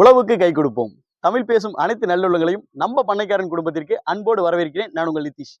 உழவுக்கு கை கொடுப்போம். தமிழ் பேசும் அனைத்து நல்லுள்ளங்களையும் நம்ம பண்ணைக்காரன் குடும்பத்திற்கு அன்போடு வரவேற்கிறேன். நான் உங்கள் நிதிஷ்.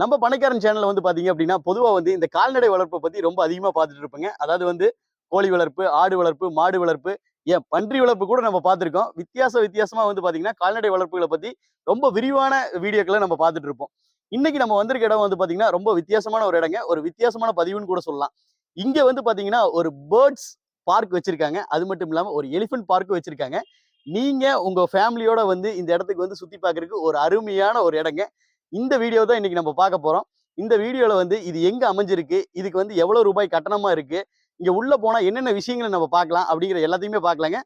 நம்ம பண்ணைக்காரன் சேனல்ல வந்து பாத்தீங்க அப்படின்னா பொதுவா வந்து இந்த கால்நடை வளர்ப்பை பத்தி ரொம்ப அதிகமா பார்த்துட்டு இருப்பேங்க. அதாவது வந்து கோழி வளர்ப்பு ஆடு வளர்ப்பு மாடு வளர்ப்பு ஏன் பன்றி வளர்ப்பு கூட நம்ம பார்த்துருக்கோம் வித்தியாச வித்தியாசமா வந்து பாத்தீங்கன்னா கால்நடை வளர்ப்புகளை பத்தி ரொம்ப விரிவான வீடியோக்களை நம்ம பார்த்துட்டு இருப்போம். இன்னைக்கு நம்ம வந்திருக்க இடம் வந்து பாத்தீங்கன்னா ரொம்ப வித்தியாசமான ஒரு இடங்க. ஒரு வித்தியாசமான பதிவுன்னு கூட சொல்லலாம். இங்க வந்து பாத்தீங்கன்னா ஒரு பேர்ட்ஸ் பார்க் வச்சிருக்காங்க. அது மட்டும் இல்லாம ஒரு எலிஃபென்ட் பார்க் வச்சிருக்காங்க. நீங்க உங்க ஃபேமிலியோட வந்து இந்த இடத்துக்கு வந்து சுத்தி பார்க்கறதுக்கு ஒரு அருமையான ஒரு இடங்க. இந்த வீடியோ தான் இன்னைக்கு நம்ம பார்க்க போறோம். இந்த வீடியோல வந்து இது எங்க அமைஞ்சிருக்கு? இதுக்கு வந்து எவ்வளவு ரூபாய் கட்டணமா இருக்கு? இங்க உள்ள போனா என்னென்ன விஷயங்களை நம்ம பார்க்கலாம்? அப்படிங்கிற எல்லாத்தையுமே பார்க்கலாங்க.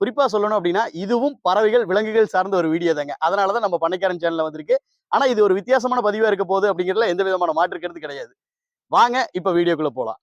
குறிப்பா சொல்லணும் அப்படின்னா இதுவும் பறவைகள் விலங்குகள் சார்ந்த ஒரு வீடியோ தாங்க. அதனாலதான் நம்ம பண்ணைக்காரன் சேனல்ல வந்திருக்கு. ஆனா இது ஒரு வித்தியாசமான பதிவா இருக்க போகுது அப்படிங்கிறதுல எந்த விதமான மாற்று கிடையாது. வாங்க இப்ப வீடியோக்குள்ள போலாம்.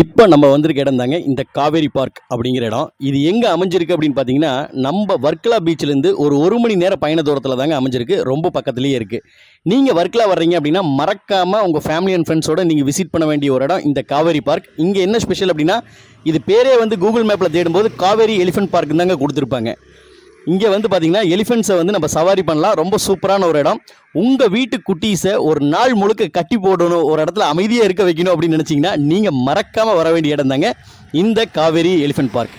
இப்போ நம்ம வந்திருக்க இடம் தாங்க இந்த காவேரி பார்க் அப்படிங்கிற இடம். இது எங்கே அமைஞ்சிருக்கு அப்படின்னு பார்த்தீங்கன்னா நம்ம வர்க்கலா பீச்சிலேருந்து ஒரு ஒரு மணி நேர பயண தூரத்தில் தாங்க அமைஞ்சிருக்கு. ரொம்ப பக்கத்துலேயே இருக்குது நீங்கள் வர்க்கலா வர்றீங்க அப்படின்னா மறக்காமல் உங்கள் ஃபேமிலி அண்ட் ஃப்ரெண்ட்ஸோட நீங்கள் விசிட் பண்ண வேண்டிய ஒரு இடம் இந்த காவேரி பார்க் இங்கே என்ன ஸ்பெஷல் அப்படின்னா இது பேரே வந்து கூகுள் மேப்பில் தேடும்போது காவேரி எலிஃபென்ட் பார்க்குன்னு தாங்க கொடுத்துருப்பாங்க. இங்கே வந்து பார்த்தீங்கன்னா எலிஃபென்ட்ஸை வந்து நம்ம சவாரி பண்ணலாம். ரொம்ப சூப்பரான ஒரு இடம். உங்கள் வீட்டு குட்டீஸை ஒரு நாள் முழுக்க கட்டி போடணும் ஒரு இடத்துல அமைதியாக இருக்க வைக்கணும் அப்படின்னு நினச்சிங்கன்னா நீங்கள் மறக்காமல் வர வேண்டிய இடம் தாங்க இந்த காவேரி எலிஃபென்ட் பார்க்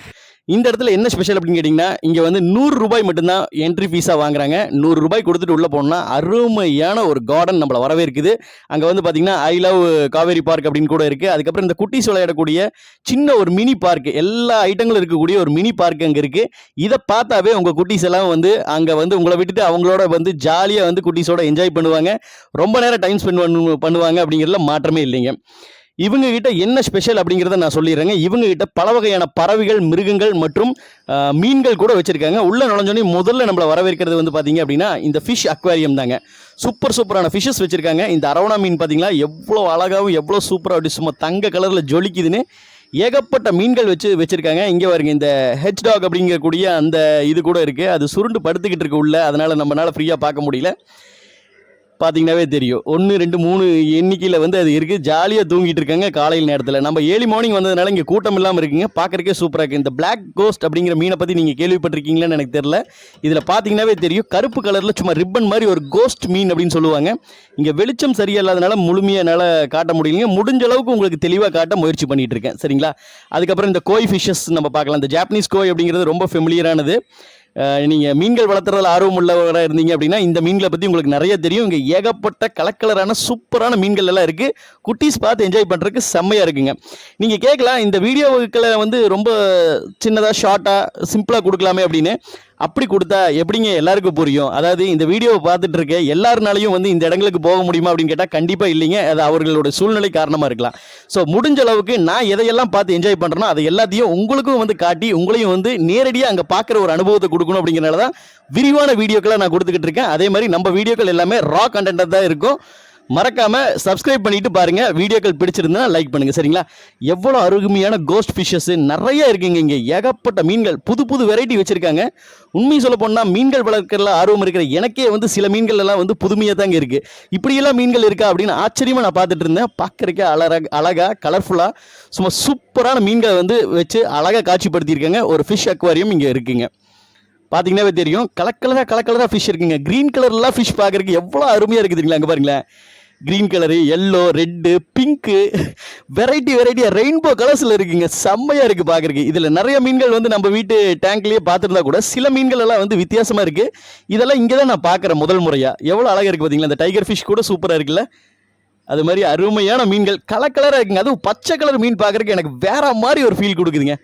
இந்த இடத்துல என்ன ஸ்பெஷல் அப்படின்னு கேட்டிங்கன்னா இங்கே வந்து நூறு ரூபாய் மட்டும்தான் என்ட்ரி ஃபீஸாக வாங்குறாங்க. நூறு ரூபாய் கொடுத்துட்டு உள்ளே போனோம்னா அருமையான ஒரு கார்டன் நம்மளை வரவே இருக்குது அங்கே வந்து பார்த்திங்கன்னா ஐ லவ் காவேரி பார்க் அப்படின்னு கூட இருக்குது அதுக்கப்புறம் இந்த குட்டீஸ் விளையாடக்கூடிய சின்ன ஒரு மினி பார்க் எல்லா ஐட்டங்களும் இருக்கக்கூடிய ஒரு மினி பார்க் அங்கே இருக்குது இதை பார்த்தாவே உங்கள் குட்டீஸ் எல்லாம் வந்து அங்கே வந்து உங்களை விட்டுட்டு அவங்களோட வந்து ஜாலியாக வந்து குட்டீஸோட என்ஜாய் பண்ணுவாங்க. ரொம்ப நேரம் டைம் ஸ்பெண்ட் பண்ணு பண்ணுவாங்க அப்படிங்கிறதுல மாற்றமே இல்லைங்க. இவங்க கிட்ட என்ன ஸ்பெஷல் அப்படிங்கிறத நான் சொல்லிடுறேங்க. இவங்க கிட்ட பல வகையான பறவைகள் மிருகங்கள் மற்றும் மீன்கள் கூட வச்சிருக்காங்க. உள்ள நுழைஞ்சோடனே முதல்ல நம்மளை வரவேற்கிறது வந்து பார்த்தீங்க அப்படின்னா இந்த ஃபிஷ் அக்வாரியம் தாங்க. சூப்பர் சூப்பரான ஃபிஷஸ் வச்சிருக்காங்க. இந்த அரவணா மீன் பார்த்தீங்களா எவ்வளோ அழகாகவும் எவ்வளோ சூப்பராக அப்படி சும்மா தங்க கலரில் ஜொலிக்குதுன்னு ஏகப்பட்ட மீன்கள் வச்சு வச்சுருக்காங்க. இங்கே வருங்க இந்த ஹெச் டாக் அப்படிங்கக்கூடிய அந்த இது கூட இருக்குது அது சுருண்டு படுத்துக்கிட்டு இருக்கு உள்ள. அதனால் நம்மளால் ஃப்ரீயாக பார்க்க முடியல. பார்த்தீங்கன்னாவே தெரியும். ஒன்று ரெண்டு மூணு எண்ணிக்கையில் வந்து அது இருக்குது ஜாலியாக தூங்கிட்டு இருக்காங்க காலையில் நேரத்தில். நம்ம ஏர்லி மார்னிங் வந்ததுனால இங்கே கூட்டம் இல்லாமல் இருக்குங்க. பார்க்குறக்கே சூப்பராக இருக்குது இந்த பிளாக் கோஸ்ட் அப்படிங்கிற மீனை பற்றி நீங்கள் கேள்விப்பட்டிருக்கீங்களான்னு எனக்கு தெரியல. இதில் பார்த்தீங்கன்னாவே தெரியும். கருப்பு கலரில் சும்மா ரிப்பன் மாதிரி ஒரு கோஸ்ட் மீன் அப்படின்னு சொல்லுவாங்க. இங்கே வெளிச்சம் சரியில்லாதனால முழுமையாக என்னால் காட்ட முடியலைங்க. முடிஞ்ச அளவுக்கு உங்களுக்கு தெளிவாக காட்ட முயற்சி பண்ணிகிட்டு இருக்கேன். சரிங்களா? அதுக்கப்புறம் இந்த கோய் ஃபிஷஸ் நம்ம பார்க்கலாம். இந்த ஜாப்பனீஸ் கோய் அப்படிங்கிறது ரொம்ப ஃபெமிலியரானது நீங்கள் மீன்கள் வளர்த்துறதுல ஆர்வம் உள்ளவராக இருந்தீங்க அப்படின்னா இந்த மீன்களை பற்றி உங்களுக்கு நிறைய தெரியும். இங்கே ஏகப்பட்ட கலக்கலரான சூப்பரான மீன்கள் எல்லாம் இருக்குது குட்டீஸ் பார்த்து என்ஜாய் பண்ணுறதுக்கு செம்மையாக இருக்குங்க. நீங்கள் கேட்கலாம் இந்த வீடியோக்களை வந்து ரொம்ப சின்னதாக ஷார்ட்டாக சிம்பிளாக கொடுக்கலாமே அப்படின்னு. அப்படி கொடுத்தா எப்படிங்க எல்லாருக்கும் புரியும்? அதாவது இந்த வீடியோவை பார்த்துட்டு இருக்க எல்லாருனாலையும் வந்து இந்த இடங்களுக்கு போக முடியுமா அப்படின்னு கேட்டால் கண்டிப்பாக இல்லைங்க. அது அவர்களோட சூழ்நிலை காரணமாக இருக்கலாம். ஸோ முடிஞ்ச அளவுக்கு நான் எதையெல்லாம் பார்த்து என்ஜாய் பண்ணுறேனோ அதை எல்லாத்தையும் உங்களுக்கும் வந்து காட்டி உங்களையும் வந்து நேரடியாக அங்கே பார்க்குற ஒரு அனுபவத்தை கொடுக்கணும் அப்படிங்கிறனால தான் விரிவான வீடியோக்களை நான் கொடுத்துக்கிட்டு இருக்கேன். அதே மாதிரி நம்ம வீடியோக்கள் எல்லாமே ரா கண்டென்ட்டாக தான் இருக்கும். மறக்காம சப்ஸ்கிரைப் பண்ணிட்டு பாருங்க. வீடியோக்கள் பிடிச்சிருந்தா லைக் பண்ணுங்க சரிங்களா? எவ்வளோ அருமையான கோஸ்ட் ஃபிஷஸ் நிறைய இருக்குங்க இங்கே. ஏகப்பட்ட மீன்கள் புது புது வெரைட்டி வச்சிருக்காங்க. உண்மையை சொல்ல போனால் மீன்கள் வளர்க்கறதுல ஆர்வம் இருக்கிற எனக்கே வந்து சில மீன்கள் எல்லாம் வந்து புதுமையாக தாங்க இருக்கு. இப்படியெல்லாம் மீன்கள் இருக்கா அப்படின்னு ஆச்சரியமா நான் பார்த்துட்டு இருந்தேன். பார்க்கறக்கே அழகா அழகா கலர்ஃபுல்லாக சும்மா சூப்பரான மீன்களை வந்து வச்சு அழகாக காட்சிப்படுத்தியிருக்காங்க. ஒரு ஃபிஷ் அக்வாரியம் இங்கே இருக்குங்க. பார்த்தீங்கன்னாவே தெரியும். கலக்கலராக கலக்கலராக ஃபிஷ் இருக்குங்க. க்ரீன் கலர்லாம் ஃபிஷ் பார்க்குறதுக்கு எவ்வளோ அருமையாக இருக்குது தெரியுங்களா? அங்கே பாருங்களேன். Green colour yellow red pink variety வெரைட்டியாக ரெயின்போ கலர்ஸில் இருக்குங்க. செம்மையாக இருக்குது பார்க்குறக்கு இதில் நிறைய மீன்கள் வந்து நம்ம வீட்டு டேங்க்லேயே பார்த்துருந்தா கூட சில மீன்கள் எல்லாம் வந்து வித்தியாசமாக இருக்குது இதெல்லாம் இங்கே தான் நான் பார்க்குறேன் முதல் முறையாக எவ்வளோ அழகாக இருக்குது பார்த்தீங்களா இந்த டைகர் ஃபிஷ் கூட சூப்பராக இருக்குல்ல. அது மாதிரி அருமையான மீன்கள். கலர் கலராக இருக்குங்க. அதுவும் பச்சை கலர் மீன் பார்க்குறக்கு எனக்கு வேற மாதிரி ஒரு ஃபீல் கொடுக்குதுங்க.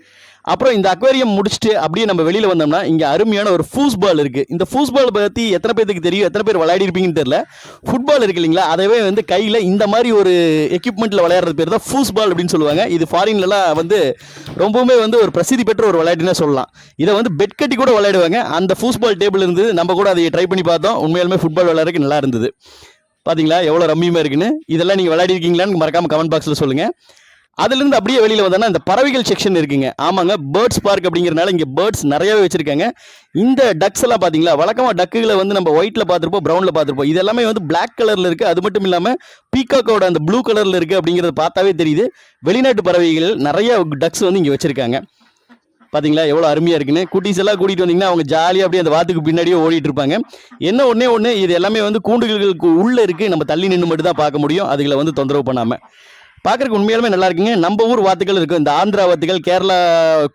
அப்புறம் இந்த அக்வேரியம் முடிச்சுட்டு அப்படியே நம்ம வெளியில் வந்தோம்னா இங்கே அருமையான ஒரு ஃபூஸ்பால் இருக்குது இந்த ஃபூஸ்பால் பற்றி எத்தனை பேருக்கு தெரியும்? எத்தனை பேர் விளையாடிருப்பீங்கன்னு தெரில தெரியல. ஃபுட்பால் இருக்கு இல்லைங்களா? அதவே வந்து கையில் இந்த மாதிரி ஒரு எக்யூப்மெண்ட்டில் விளையாடுறது பேர் தான் ஃபூஸ் பால் அப்படின்னு சொல்லுவாங்க. இது ஃபாரின்லலாம் வந்து ரொம்பவுமே வந்து ஒரு பிரசித்தி பெற்ற ஒரு விளையாட்டுனே சொல்லலாம். இதை வந்து பெட் கட்டி கூட விளையாடுவாங்க. அந்த ஃபூஸ்பால் டேபிள் இருந்து நம்ம கூட அதை ட்ரை பண்ணி பார்த்தோம். உண்மையாலுமே ஃபுட்பால் விளையாடுறதுக்கு நல்லா இருந்தது. பார்த்தீங்களா எவ்வளோ ரம்மியமாக இருக்குன்னு. இதெல்லாம் நீங்கள் விளையாடிருக்கீங்களான்னு மறக்காமல் கமெண்ட் பாக்ஸில் சொல்லுங்கள் அதுலேருந்து அப்படியே வெளியில் வந்தோன்னா இந்த பறவைகள் செக்ஷன் இருக்குங்க. ஆமாங்க பேர்ட்ஸ் பார்க் அப்படிங்கிறனால இங்கே பேர்ட்ஸ் நிறையவே வச்சுருக்காங்க. இந்த டக்ஸ் எல்லாம் பார்த்தீங்களா? வழக்கமாக டக்குகளை வந்து நம்ம ஒயிட்டில் பார்த்துருப்போம் ப்ரௌனில் பார்த்துருப்போம். இது எல்லாமே வந்து பிளாக் கலரில் இருக்குது அது மட்டும் இல்லாமல் பீகாக்கோட அந்த ப்ளூ கலரில் இருக்குது அப்படிங்கிறத பார்த்தாவே தெரியுது. வெளிநாட்டு பறவைகள் நிறைய டக்ஸ் வந்து இங்கே வச்சுருக்காங்க. பார்த்தீங்களா? எவ்வளோ அருமையாக இருக்குன்னு. குட்டீஸ் எல்லாம் கூட்டிகிட்டு வந்தீங்கன்னா அவங்க ஜாலியாக அப்படியே அந்த வாத்துக்கு பின்னாடியே ஓடிட்டு இருப்பாங்க. என்ன ஒன்றே ஒன்று இது எல்லாமே வந்து கூண்டுகளுக்கு உள்ளே இருக்குது நம்ம தள்ளி நின்று மட்டும் தான் பார்க்க முடியும். அதுகளை வந்து தொந்தரவு பண்ணாமல் பார்க்குறக்கு உண்மையாலுமே நல்லா இருக்குங்க. நம்ம ஊர் வாத்துகள் இருக்குது இந்த ஆந்திரா வாத்துகள் கேரளா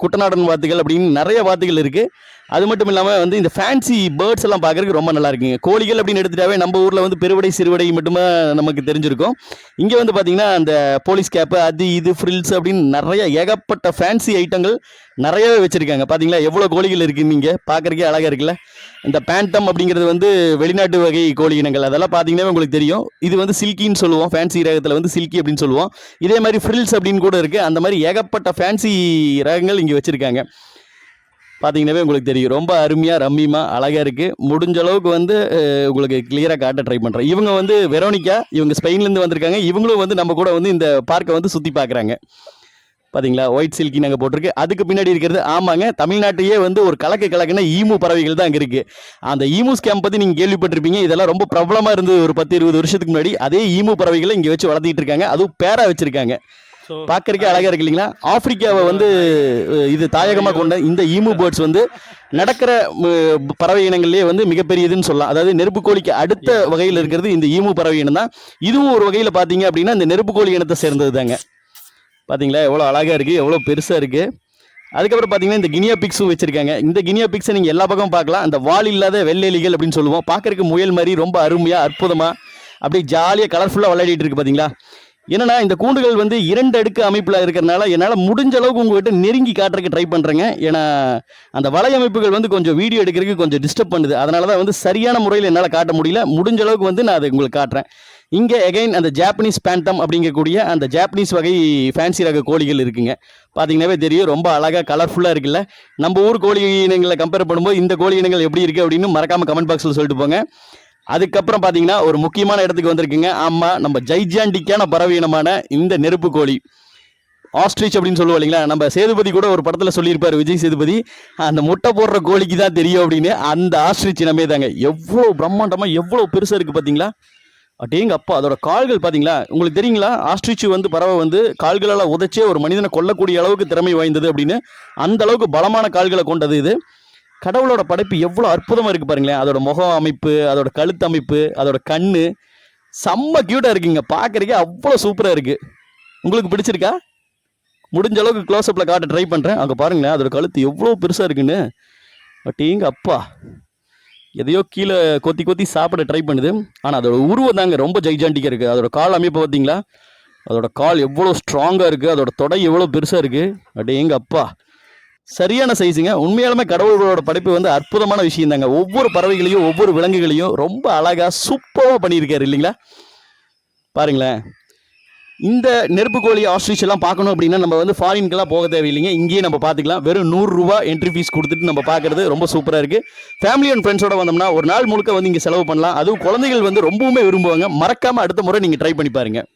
குட்டநாடன் வாத்துகள் அப்படின்னு நிறைய வாத்துகள் இருக்குது அது மட்டும் இல்லாமல் வந்து இந்த ஃபேன்சி பேர்ட்ஸ் எல்லாம் பார்க்குறதுக்கு ரொம்ப நல்லா இருக்குங்க. கோழிகள் அப்படின்னு எடுத்துட்டாவே நம்ம ஊரில் வந்து பெருவடை சிறுவடை மட்டுமே நமக்கு தெரிஞ்சிருக்கும். இங்கே வந்து பார்த்தீங்கன்னா அந்த போலீஸ் கேப்பு அது இது ஃப்ரில்ஸ் அப்படின்னு நிறைய ஏகப்பட்ட ஃபேன்சி ஐட்டங்கள் நிறையவே வச்சுருக்காங்க. பார்த்தீங்களா எவ்வளோ கோழிகள் இருக்குது நீங்கள் பார்க்குறக்கே அழகாக இருக்குல்ல? இந்த பேண்டம் அப்படிங்கிறது வந்து வெளிநாட்டு வகை கோழி இனங்கள். அதெல்லாம் பார்த்தீங்கன்னா உங்களுக்கு தெரியும். இது வந்து சில்கின்னு சொல்லுவோம். ஃபேன்சி ரகத்தில் வந்து சில்கி அப்படின்னு சொல்லுவோம். இதே மாதிரி ஃப்ரில்ஸ் அப்படின்னு கூட இருக்குது அந்த மாதிரி ஏகப்பட்ட ஃபேன்சி ரகங்கள் இங்கே வச்சுருக்காங்க. பார்த்தீங்கன்னாவே உங்களுக்கு தெரியும். ரொம்ப அருமையாக ரம்மியமாக அழகாக இருக்குது முடிஞ்ச அளவுக்கு வந்து உங்களுக்கு கிளியராக காட்ட ட்ரை பண்ணுறேன் இவங்க வந்து வெரோனிக்கா இவங்க ஸ்பெயின்லேருந்து வந்திருக்காங்க. இவங்களும் வந்து நம்ம கூட வந்து இந்த பார்க்கை வந்து சுற்றி பார்க்குறாங்க பார்த்தீங்களா ஒயிட் சில்கி நாங்கள் போட்டிருக்கு. அதுக்கு பின்னாடி இருக்கிறது ஆமாங்க தமிழ்நாட்டையே வந்து ஒரு கலக்கு கலக்குன ஈமு பறவைகள் தான் அங்கே இருக்குது அந்த ஈமு ஸ்கேம் பற்றி நீங்கள் கேள்விப்பட்டிருப்பீங்க. இதெல்லாம் ரொம்ப பிரபலமாக இருந்தது ஒரு பத்து இருபது வருஷத்துக்கு முன்னாடி. அதே ஈமு பறவைகளை இங்கே வச்சு வளர்த்திட்டு இருக்காங்க. அதுவும் பேரா வச்சுருக்காங்க. பார்க்கறக்கே அழகா இருக்கு இல்லைங்களா? ஆப்பிரிக்காவை வந்து இது தாயகமாக கொண்ட இந்த ஈமு பேர்ட்ஸ் வந்து நடக்கிற பறவை இனங்கள்லேயே வந்து மிகப்பெரியதுன்னு சொல்லலாம். அதாவது நெருப்பு கோழிக்கு அடுத்த வகையில் இருக்கிறது இந்த ஈமு பறவை இனம் தான். இதுவும் ஒரு வகையில் பார்த்தீங்க அப்படின்னா இந்த நெருப்பு கோழி இனத்தை சேர்ந்தது தாங்க. பார்த்தீங்களா? எவ்வளோ அழகாக இருக்குது எவ்வளோ பெருசாக இருக்குது அதுக்கப்புறம் பார்த்தீங்கன்னா இந்த கினியா பிக்ஸும் வச்சிருக்காங்க. இந்த கினியா பிக்ஸை நீங்கள் எல்லா பக்கமும் பார்க்கலாம். அந்த வால் இல்லாத வெள்ளெலிகள் அப்படின்னு சொல்லுவோம். பார்க்கறதுக்கு முயல் மாதிரி ரொம்ப அருமையாக அற்புதமாக அப்படியே ஜாலியாக கலர்ஃபுல்லாக விளையாடிட்டு இருக்கு பார்த்தீங்களா? என்னன்னா இந்த கூண்டுகள் வந்து இரண்டு அடுக்கு அமைப்பில் இருக்கிறனால என்னால் முடிஞ்ச அளவுக்கு உங்ககிட்ட நெருங்கி காட்டுறதுக்கு ட்ரை பண்ணுறேங்க ஏன்னா அந்த வலையமைப்புகள் வந்து கொஞ்சம் வீடியோ எடுக்கிறதுக்கு கொஞ்சம் டிஸ்டர்ப் பண்ணுது. அதனால தான் வந்து சரியான முறையில் என்னால் காட்ட முடியல. முடிஞ்ச அளவுக்கு வந்து நான் அதை உங்களுக்கு காட்டுறேன். இங்கே எகைன் அந்த ஜாப்பனீஸ் பேண்டம் அப்படிங்கக்கூடிய அந்த ஜாப்பனீஸ் வகை ஃபேன்சி ரக கோழிகள் இருக்குங்க. பார்த்தீங்கன்னாவே தெரியும் ரொம்ப அழகாக கலர்ஃபுல்லாக இருக்குல்ல. நம்ம ஊர் கோழி இனங்களை கம்பேர் பண்ணும்போது இந்த கோழி இனங்கள் எப்படி இருக்குது அப்படின்னு மறக்காமல் கமெண்ட் பாக்ஸில் சொல்லிட்டு போங்க. அதுக்கப்புறம் பார்த்தீங்கன்னா ஒரு முக்கியமான இடத்துக்கு வந்திருக்குங்க. ஆமாம் நம்ம ஜைஜாண்டிக்கான பறவையினமான இந்த நெருப்பு கோழி. ஆஸ்ட்ரிச் அப்படின்னு சொல்லுவோம் இல்லைங்களா? நம்ம சேதுபதி கூட ஒரு படத்தில் சொல்லியிருப்பார் விஜய் சேதுபதி. அந்த முட்டை போடுற கோழிக்கு தான் தெரியும் அப்படின்னு. அந்த ஆஸ்ட்ரிச் இனமே தாங்க. எவ்வளோ பிரம்மாண்டமாக எவ்வளோ பெருசாக இருக்குது பார்த்தீங்களா அடேங்க அப்பா அதோட கால்கள் பார்த்தீங்களா உங்களுக்கு தெரியுங்களா? ஆஸ்ட்ரிச் வந்து பறவை வந்து கால்களால் உதைச்சே ஒரு மனிதனை கொல்லக்கூடிய அளவுக்கு திறமை வாய்ந்தது அப்படின்னு. அந்த அளவுக்கு பலமான கால்களை கொண்டது இது. கடவுளோட படைப்பு எவ்வளோ அற்புதமாக இருக்குது பாருங்களேன். அதோட முகம் அமைப்பு அதோட கழுத்து அமைப்பு அதோட கண் செம்ம க்யூட்டாக இருக்குங்க. பார்க்குறக்கே அவ்வளோ சூப்பராக இருக்குது உங்களுக்கு பிடிச்சிருக்கா? முடிஞ்ச அளவுக்கு க்ளோஸ்அப்பில் காட்ட ட்ரை பண்ணுறேன் அங்கே பாருங்களேன். அதோட கழுத்து எவ்வளோ பெருசாக இருக்குன்னு. பட்டிங்க அப்பா. எதையோ கீழே கொத்தி கொத்தி சாப்பிட ட்ரை பண்ணுது. ஆனால் அதோட உருவம் தாங்க ரொம்ப ஜைஜாண்டிக்காக இருக்குது அதோட கால் அமைப்பு பார்த்தீங்களா? அதோட கால் எவ்வளோ ஸ்ட்ராங்காக இருக்குது அதோட தொடை எவ்வளோ பெருசாக இருக்குது அடேங்க அப்பா. சரியான சைஸுங்க உண்மையாலுமே கடவுளோட படைப்பு வந்து அற்புதமான விஷயம் தாங்க ஒவ்வொரு பறவைகளையும் ஒவ்வொரு விலங்குகளையும் ரொம்ப அழகாக சூப்பராக பண்ணியிருக்காரு இல்லைங்களா? பாருங்களேன். இந்த நெருப்பு கோழி ஆஸ்ட்ரிச் எல்லாம் பார்க்கணும் அப்படின்னா நம்ம வந்து ஃபாரின்க்கெல்லாம் போக தேவையில்லைங்க. இங்கேயே நம்ம பார்த்துக்கலாம். வெறும் நூறுரூவா என்ட்ரி ஃபீஸ் கொடுத்துட்டு நம்ம பார்க்குறது ரொம்ப சூப்பராக இருக்குது ஃபேமிலி அண்ட் ஃப்ரெண்ட்ஸோட வந்தோம்னா ஒரு நாள் முழுக்க வந்து இங்கே செலவு பண்ணலாம். அதுவும் குழந்தைகள் வந்து ரொம்பவுமே விரும்புவாங்க. மறக்காமல் அடுத்த முறை நீங்கள் ட்ரை பண்ணி பாருங்கள்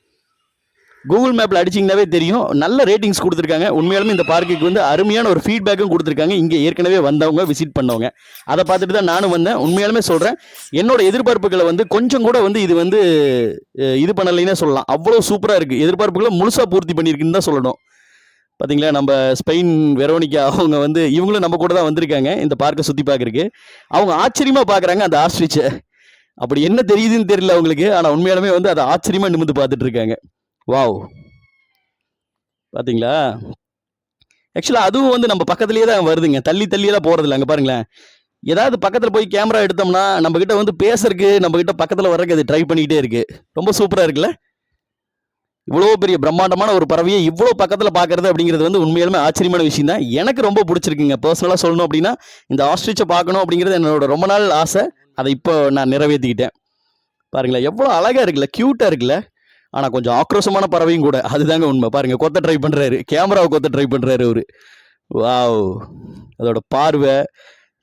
கூகுள் மேப்பில் அடிச்சிங்கனாவே தெரியும். நல்ல ரேட்டிங்ஸ் கொடுத்துருக்காங்க. உண்மையாலுமே இந்த பார்க்குக்கு வந்து அருமையான ஒரு ஃபீட்பேக்கும் கொடுத்துருக்காங்க. இங்கே ஏற்கனவே வந்தவங்க விசிட் பண்ணவங்க. அதை பார்த்துட்டு தான் நானும் வந்தேன். உண்மையாலுமே சொல்கிறேன் என்னோட எதிர்பார்ப்புகளை வந்து கொஞ்சம் கூட வந்து இது வந்து இது பண்ணலைன்னே சொல்லலாம். அவ்வளோ சூப்பராக இருக்குது எதிர்பார்ப்புகளை முழுசாக பூர்த்தி பண்ணியிருக்குன்னு தான் சொல்லணும். பார்த்தீங்களா நம்ம ஸ்பெயின் வெரோனிக்கா அவங்க வந்து இவங்களும் நம்ம கூட தான் வந்திருக்காங்க. இந்த பார்க்கை சுற்றி பார்க்குறக்கு அவங்க ஆச்சரியமாக பார்க்குறாங்க அந்த ஆஸ்ட்ரிச்சை அப்படி என்ன தெரியுதுன்னு தெரியல அவங்களுக்கு. ஆனால் உண்மையாலுமே வந்து அதை ஆச்சரியமாக நிமிந்து பார்த்துட்டு இருக்காங்க. வாவ் பார்த்தீங்களா ஆக்சுவலாக அதுவும் வந்து நம்ம பக்கத்துலேயே தான் வருதுங்க. தள்ளி தள்ளியெல்லாம் போகிறதில்ல அங்கே பாருங்களேன். ஏதாவது பக்கத்தில் போய் கேமரா எடுத்தோம்னா நம்மக்கிட்ட வந்து பேசுறதுக்கு நம்ம கிட்ட பக்கத்தில் வர்றதுக்கு அது ட்ரை பண்ணிக்கிட்டே இருக்குது ரொம்ப சூப்பராக இருக்குல்ல? இவ்வளோ பெரிய பிரம்மாண்டமான ஒரு பறவையை இவ்வளோ பக்கத்தில் பார்க்கறது அப்படிங்கிறது வந்து உண்மையிலுமே ஆச்சரியமான விஷயம் தான். எனக்கு ரொம்ப பிடிச்சிருக்குங்க. பர்சனலாக சொல்லணும் அப்படின்னா இந்த ஆஸ்ட்ரிச்சை பார்க்கணும் அப்படிங்கிறது என்னோட ரொம்ப நாள் ஆசை. அதை இப்போ நான் நிறைவேற்றிக்கிட்டேன் பாருங்களேன் எவ்வளோ அழகாக இருக்குல்ல க்யூட்டாக இருக்குல்ல? ஆனால் கொஞ்சம் ஆக்ரோஷமான பறவையும் கூட. அதுதாங்க உண்மை. பாருங்க கொத்த ட்ரை பண்ணுறாரு கேமராவை கொத்த ட்ரை பண்ணுறாரு அவரு. வாவ் அதோட பார்வை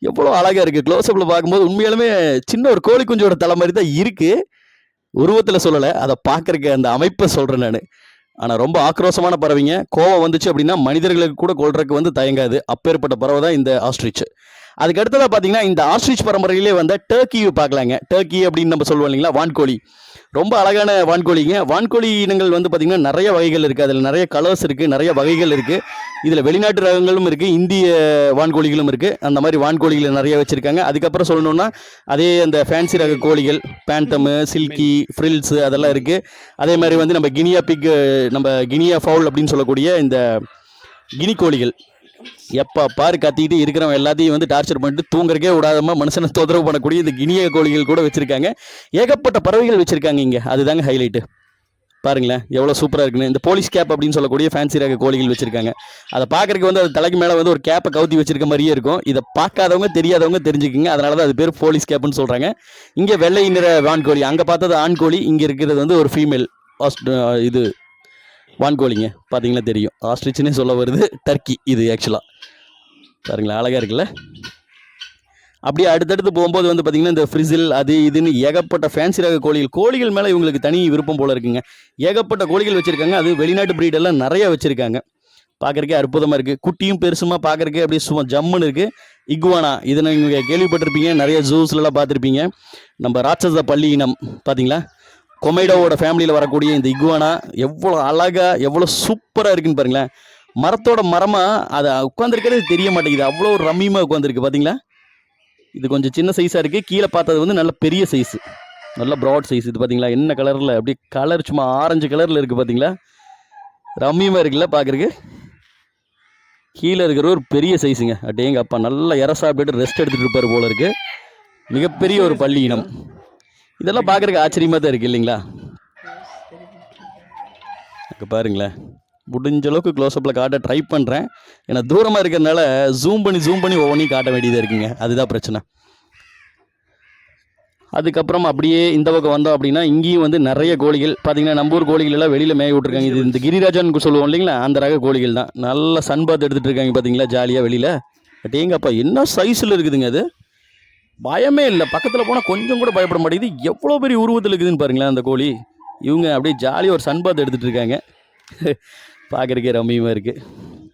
எவ்வளோ அழகாக இருக்குது க்ளோஸ்அப்பில் பார்க்கும்போது உண்மையாலுமே சின்ன ஒரு கோழி குஞ்சோட தலை மாதிரி தான் இருக்குது உருவத்தில் சொல்லலை. அதை பார்க்குறக்கு அந்த அமைப்பை சொல்கிறேன் நான். ஆனால் ரொம்ப ஆக்ரோஷமான பறவைங்க. கோவம் வந்துச்சு அப்படின்னா மனிதர்களுக்கு கூட கொள்றதுக்கு வந்து தயங்காது. அப்பேற்பட்ட பறவை தான் இந்த ஆஸ்ட்ரிச்சு அதுக்கு அடுத்ததாக பார்த்தீங்கன்னா இந்த ஆஸ்ட்ரிச் பரம்பரையிலே வந்த டர்க்கியை பார்க்கலாங்க. டர்க்கி அப்படின்னு நம்ம சொல்லுவோம் இல்லைங்களா? வான்கோழி. ரொம்ப அழகான வான்கோழிங்க. வான்கோழி இனங்கள் வந்து பார்த்திங்கன்னா நிறைய வகைகள் இருக்குது அதில் நிறைய கலர்ஸ் இருக்குது நிறைய வகைகள் இருக்குது இதில் வெளிநாட்டு ரகங்களும் இருக்குது இந்திய வான்கோழிகளும் இருக்குது அந்த மாதிரி வான்கோழிகளை நிறைய வச்சுருக்காங்க. அதுக்கப்புறம் சொல்லணுன்னா அதே அந்த ஃபேன்சி ரக கோழிகள் பேண்டமு சில்கி ஃப்ரில்ஸு அதெல்லாம் இருக்குது அதே மாதிரி வந்து நம்ம கினியா பிக் நம்ம கினியா ஃபவுல் அப்படின்னு சொல்லக்கூடிய இந்த கினி கோழிகள். எப்போ பாரு கத்திக்கிட்டு இருக்கிறவன் எல்லாத்தையும் வந்து டார்ச்சர் பண்ணிட்டு தூங்குறக்கே விடாதமா மனுஷனை தொந்தரவு பண்ணக்கூடிய இந்த கிணிய கோழிகள் கூட வச்சுருக்காங்க. ஏகப்பட்ட பறவைகள் வச்சுருக்காங்க இங்கே. அதுதாங்க ஹைலைட்டு பாருங்களேன் எவ்வளோ சூப்பராக இருக்குன்னு. இந்த போலீஸ் கேப் அப்படின்னு சொல்லக்கூடிய ஃபேன்சி ரக கோழிகள் வச்சுருக்காங்க. அதை பார்க்குறதுக்கு வந்து அது தலைக்கு மேலே வந்து ஒரு கேப்பை கவுத்தி வச்சிருக்க மாதிரியே இருக்கும். இதை பார்க்காதவங்க தெரியாதவங்க தெரிஞ்சுக்குங்க. அதனால தான் அது பேர் போலீஸ் கேப்னு சொல்கிறாங்க இங்கே வெள்ளை நிற வான்கோழி. அங்கே பார்த்தது ஆண் கோழி இங்கே இருக்கிறது வந்து ஒரு ஃபீமேல் இது வான்கோழிங்க பார்த்தீங்கன்னா தெரியும். ஆஸ்ட்ரிச்சுன்னே சொல்ல வருது டர்க்கி இது ஆக்சுவலாக பாருங்களேன் அழகாக இருக்குல்ல? அப்படியே அடுத்தடுத்து போகும்போது வந்து பார்த்திங்கன்னா இந்த ஃப்ரிசில் அது இதுன்னு ஏகப்பட்ட ஃபேன்சி ரக கோழிகள் கோழிகள் மேலே இவங்களுக்கு தனி விருப்பம் போல் இருக்குங்க. ஏகப்பட்ட கோழிகள் வச்சுருக்காங்க அது வெளிநாட்டு ப்ரீடெல்லாம் நிறையா வச்சுருக்காங்க. பார்க்குறக்கே அற்புதமாக இருக்குது குட்டியும் பெருசுமாக பார்க்குறக்கே அப்படியே சும்மா ஜம்முன்னு இருக்குது இகுவானா இதை நீங்கள் கேள்விப்பட்டிருப்பீங்க நிறைய ஜூஸ்லலாம் பார்த்துருப்பீங்க. நம்ம ராட்சச பள்ளி இனம் பார்த்தீங்களா? கொமைடோவோட ஃபேமிலியில் வரக்கூடிய இந்த இகுவானா எவ்வளோ அழகாக எவ்வளோ சூப்பராக இருக்குன்னு பாருங்களேன். மரத்தோட மரமாக அதை உட்காந்துருக்கிறது தெரிய மாட்டேங்குது. அவ்வளோ ரம்மியமாக உட்காந்துருக்கு பார்த்தீங்களா இது கொஞ்சம் சின்ன சைஸாக இருக்குது கீழே பார்த்தது வந்து நல்ல பெரிய சைஸு நல்ல ப்ராட் சைஸ் இது பார்த்தீங்களா என்ன கலரில் அப்படியே கலர் சும்மா ஆரஞ்சு கலரில் இருக்குது பார்த்தீங்களா ரம்மியமாக இருக்குல்ல பார்க்குறக்கு கீழே இருக்கிற ஒரு பெரிய சைஸுங்க அட்டேங்க அப்பா நல்லா இற சாப்பிட்டுட்டு ரெஸ்ட் எடுத்துகிட்டு இருப்பார் போல இருக்குது மிகப்பெரிய ஒரு பள்ளி இனம். இதெல்லாம் பார்க்குறக்கு ஆச்சரியமாக தான் இருக்குது இல்லைங்களா? அங்கே பாருங்களேன். முடிஞ்ச அளவுக்கு க்ளோஸ்அப்பில் காட்ட ட்ரை பண்ணுறேன் ஏன்னா தூரமாக இருக்கிறதுனால ஜூம் பண்ணி ஜூம் பண்ணி ஒவ்வொன்றையும் காட்ட வேண்டியதாக இருக்குங்க. அதுதான் பிரச்சனை. அதுக்கப்புறம் அப்படியே இந்த பக்கம் வந்தோம் அப்படின்னா இங்கேயும் வந்து நிறைய கோழிகள். பார்த்தீங்கன்னா நம்பூர் கோழிகள் எல்லாம் வெளியில் மேய விட்ருக்காங்க இது இந்த கிரிராஜன் சொல்லுவோம் இல்லைங்களா? அந்த ரக கோழிகள் தான். நல்ல சன்பாத் எடுத்துகிட்டு இருக்காங்க பார்த்தீங்களா ஜாலியாக வெளியில். பட் ஏங்கப்பா என்ன சைஸில் இருக்குதுங்க அது? பயமே இல்லை. பக்கத்தில் போனால் கொஞ்சம் கூட பயப்பட மாட்டேங்குது. எவ்வளோ பெரிய உருவத்தில் இருக்குதுன்னு பாருங்களேன் அந்த கோழி. இவங்க அப்படியே ஜாலியாக ஒரு சன்பாத் எடுத்துகிட்டு இருக்காங்க. பார்க்குறக்கே ரம்மியமாக இருக்குது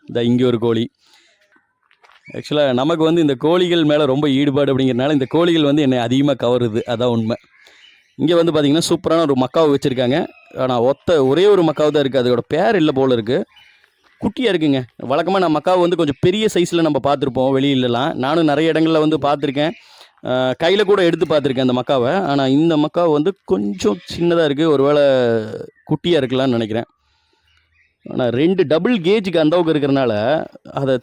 இந்த இங்கே ஒரு கோழி. ஆக்சுவலாக நமக்கு வந்து இந்த கோழிகள் மேலே ரொம்ப ஈடுபாடு அப்படிங்கிறனால இந்த கோழிகள் வந்து என்னை அதிகமாக கவருது. அதான் உண்மை. இங்கே வந்து பார்த்திங்கன்னா சூப்பரான ஒரு மக்காவை வச்சுருக்காங்க. ஆனால் ஒத்த ஒரே ஒரு மக்காவை தான் இருக்குது அதோட பேர் இல்லை போல் இருக்குது குட்டியாக இருக்குங்க. வழக்கமாக நான் மக்காவை வந்து கொஞ்சம் பெரிய சைஸில் நம்ம பார்த்துருப்போம். வெளியிலலாம். நானும் நிறைய இடங்களில் வந்து பார்த்துருக்கேன். கையில் கூட எடுத்து பார்த்துருக்கேன் அந்த மக்காவை. ஆனால் இந்த மக்காவை வந்து கொஞ்சம் சின்னதாக இருக்குது ஒருவேளை குட்டியாக இருக்கலாம்னு நினைக்கிறேன். ஆனால் ரெண்டு டபுள் கேஜுக்கு அந்த அளவுக்கு இருக்கிறனால அதை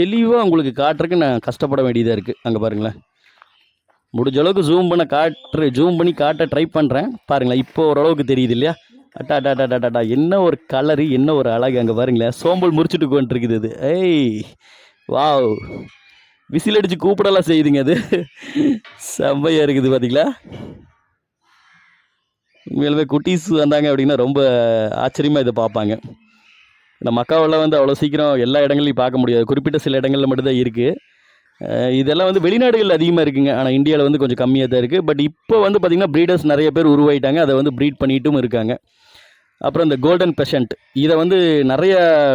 தெளிவாக உங்களுக்கு காட்டுறதுக்கு நான் கஷ்டப்பட வேண்டியதாக இருக்குது அங்கே பாருங்களேன். முடிஞ்ச அளவுக்கு ஜூம் பண்ண காட்டுற ஜூம் பண்ணி காட்ட ட்ரை பண்ணுறேன் பாருங்களேன் இப்போ ஓரளவுக்கு தெரியுது இல்லையா? அட்டா அட்டா அட்டா அட்டா, என்ன ஒரு கலரு என்ன ஒரு அழகு. அங்கே பாருங்களேன் சோம்பல் முறிச்சிட்டு உட்காந்துருக்குது அது ஏய் வாவ். விசில் அடித்து கூப்பிடலாம் செய்யுதுங்க அது. செம்மையாக இருக்குது பார்த்தீங்களா உண்மையிலுமே குட்டீஸ் வந்தாங்க அப்படின்னா ரொம்ப ஆச்சரியமாக இதை பார்ப்பாங்க. இந்த மக்காவெல்லாம் வந்து அவ்வளோ சீக்கிரம் எல்லா இடங்கள்லையும் பார்க்க முடியாது. குறிப்பிட்ட சில இடங்களில் மட்டும்தான் இருக்குது இதெல்லாம் வந்து வெளிநாடுகளில் அதிகமாக இருக்குங்க. ஆனால் இந்தியாவில் வந்து கொஞ்சம் கம்மியாக தான் இருக்குது பட் இப்போ வந்து பார்த்திங்கன்னா ப்ரீடர்ஸ் நிறைய பேர் உருவாயிட்டாங்க. அதை வந்து ப்ரீட் பண்ணிட்டும் இருக்காங்க. அப்புறம் இந்த கோல்டன் பெஷண்ட் இதை வந்து நிறைய